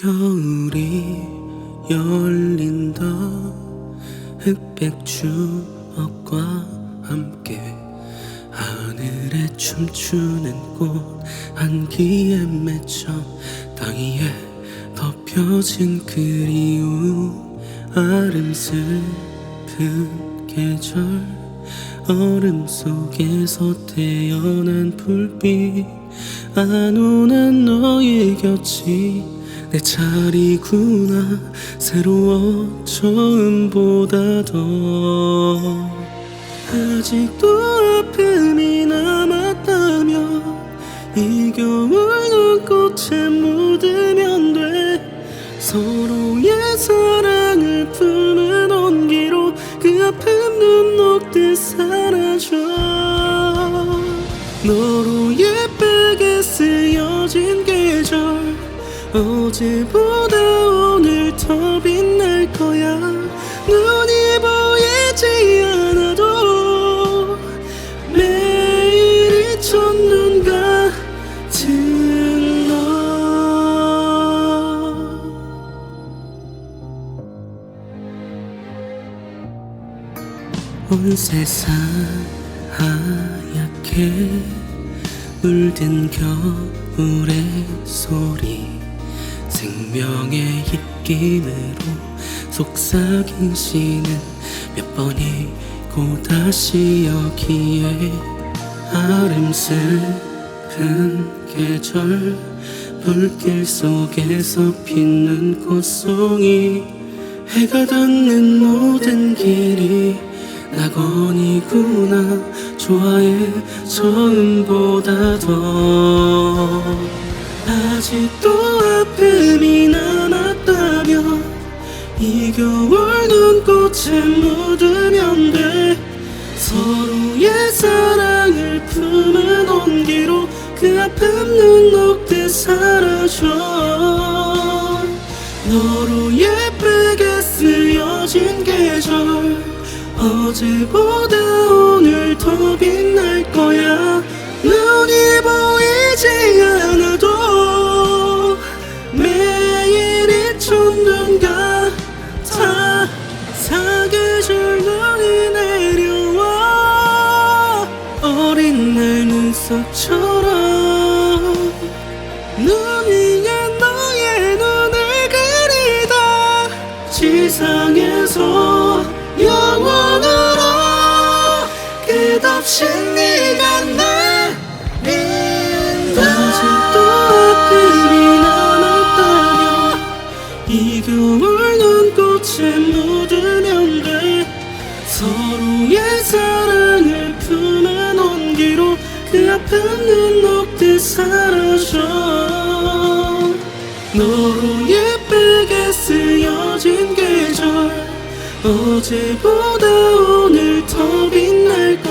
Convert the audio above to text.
겨울이 열린다 흑백 추억과 함께 하늘에 춤추는 꽃 한기에 맺혀 땅 위에 덮여진 그리움 아름 슬픈 계절 얼음 속에서 태어난 불빛 안 오는 너의 곁이 내 자리구나. 새로워 처음보다 더. 아직도 아픔이 남았다면 이 겨울 눈꽃에 묻으면 돼. 서로의 사랑을 품은 온기로 그 아픔 눈 녹듯 사라져. 너로 어제보다 오늘 더 빛날 거야. 눈이 보이지 않아도 매일이 첫눈 같은 너. 온 세상 하얗게 물든 겨울의 소리 생명의 입김으로 속삭인 시는 몇 번이고 다시 여기에 아름슬픈 계절 불길 속에서 피는 꽃송이 해가 닿는 모든 길이 낙원이구나 좋아해 처음보다 더 아직도 이 겨울 눈꽃에 묻으면 돼. 서로의 사랑을 품은 온기로 그 아픔 눈 녹듯 사라져. 너로 예쁘게 쓰여진 계절 어제보다 오늘 더 빛 날 눈썹처럼 눈 위에 너의 눈을 그리다. 지상에서 영원으로 끝없이 네가 내린다 아직도 아픔이 남았다면 이 겨울 눈꽃에 묻으면 돼. 서로의 사랑을 온기로 그 아픔 눈 녹듯 사라져. 너로 예쁘게 쓰여진 계절. 어제보다 오늘 더 빛날